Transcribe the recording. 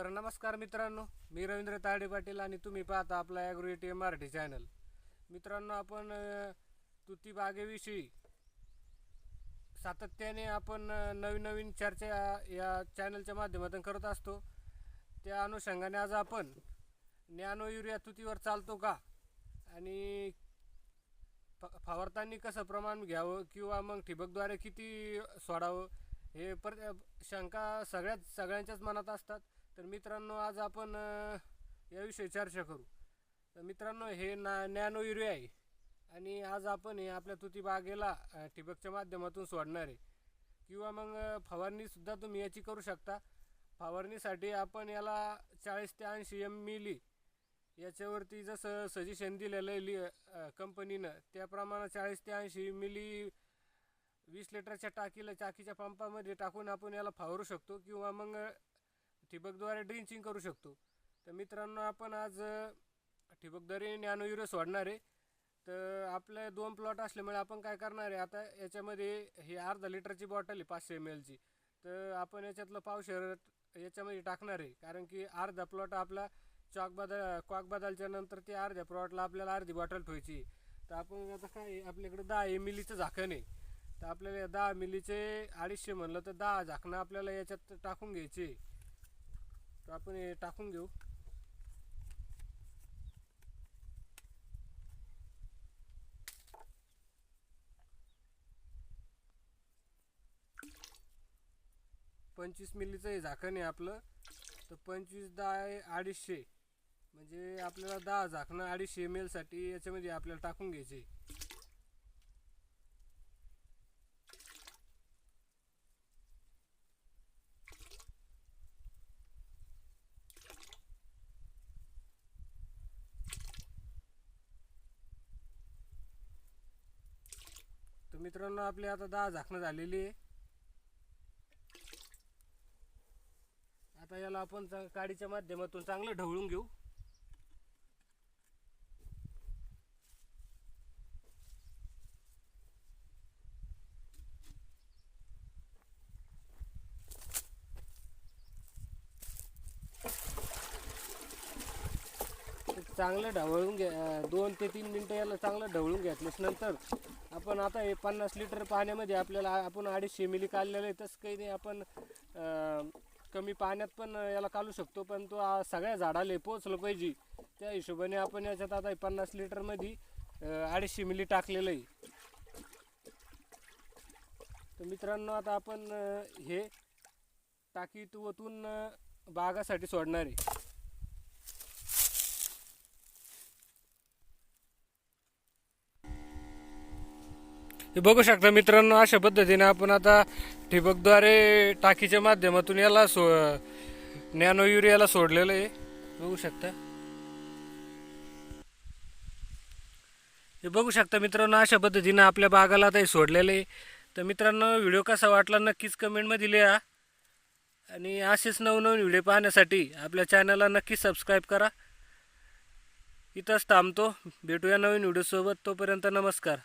तर नमस्कार मित्रांनो मी रवींद्र ताडे पाटील आणि तुम्ही पाहता आपला ॲग्रोएटी मराठी चॅनल मित्रांनो आपण तुती बागेविषयी सातत्याने आपण नवीन नवीन चर्चा या चॅनलच्या माध्यमातून करत असतो. त्या अनुषंगाने आज आपण नॅनो युरिया तुतीवर चालतो का? आणि फ- फवारताना कसं प्रमाण घ्यावं किंवा मग ठिबकद्वारे किती सोडावं हे पर शंका सगळ्याच सगळ्यांच्याच मनात असतात. तर मित्रांनो आज आपण याविषयी चर्चा करू. तर मित्रांनो हे ना नॅनो युरिया आहे. आणि आज आपण हे आपल्या तुती बागेला ठिबकच्या माध्यमातून सोडणार आहे. किंवा मग फवारणीसुद्धा तुम्ही याची करू शकता. फवारणीसाठी आपण याला चाळीस ते ऐंशी एम मिली याच्यावरती जसं सजेशन दिलेलं आहे लि कंपनीनं त्याप्रमाणे चाळीस ते ऐंशी मिली वीस लिटरच्या टाकीला टाकीच्या पंपामध्ये टाकून आपण याला फावरू शकतो. किंवा मग ठिबकद्वारे ड्रिंचिंग करू शकतो. तर मित्रांनो आपण आज ठिबकद्वारे नॅनोयुरिया सोडणार आहे. तर आपले दोन प्लॉट असल्यामुळे आपण काय करणार आहे आता याच्यामध्ये ही अर्धा लिटरची बॉटल आहे पाचशे एम एलची तर आपण याच्यातलं पावशर याच्यामध्ये टाकणार आहे कारण की अर्धा प्लॉट आपला चॉक बदल कॉक बदलच्या नंतर ते अर्ध्या प्लॉटला आपल्याला अर्धी बॉटल ठेवायची तर आपण आता काय आपल्याकडे दहा एम मिलीचं झाकण आहे. तर आपल्याला या दहा मिलीचे अडीचशे म्हणलं तर दहा झाकणं आपल्याला याच्यात टाकून घ्यायचे तर आपण हे टाकून घेऊ. पंचवीस मिलीचं हे झाकण आहे आपलं. तर पंचवीस दहा आहे अडीचशे म्हणजे आपल्याला दहा झाकणं अडीचशे एम एलसाठी याच्यामध्ये आपल्याला टाकून घ्यायचे. मित्रांनो आपली आता दहा झाकणं झालेली आहे. आता याला आपण चा- काडीच्या माध्यमातून चांगलं ढवळून घेऊ ते चांगलं ढवळून घ्या दोन ते तीन मिनटं याला चांगलं ढवळून घेतल्यास नंतर. आपण आता हे पन्नास लिटर पाण्यामध्ये आपल्याला आपण अडीचशे मिली काढलेलं आहे तसं काही नाही आपण कमी पाण्यात पण याला काढू शकतो पण तो सगळ्या झाडाला पोचलं पाहिजे. त्या हिशोबाने आपण याच्यात आता हे पन्नास लिटरमध्ये अडीचशे मिली टाकलेलं आहे. तर मित्रांनो आता आपण हे टाकीत ओतून बागासाठी सोडणार आहे. हे बघू शकता मित्रांनो अशा पद्धतीने आपण आता ठिबकद्वारे टाकीच्या माध्यमातून याला सो नॅनो युरियाला सोडलेलं आहे. बघू शकता. हे बघू शकता मित्रांनो अशा पद्धतीनं आपल्या बागाला आता हे सोडलेलं आहे. तर मित्रांनो व्हिडिओ कसा वाटला नक्कीच कमेंटमध्ये लिहा. आणि असेच नवनवीन व्हिडिओ पाहण्यासाठी आपल्या चॅनलला नक्कीच सबस्क्राईब करा. इथंच थांबतो. भेटूया नवीन व्हिडिओसोबत. तोपर्यंत नमस्कार.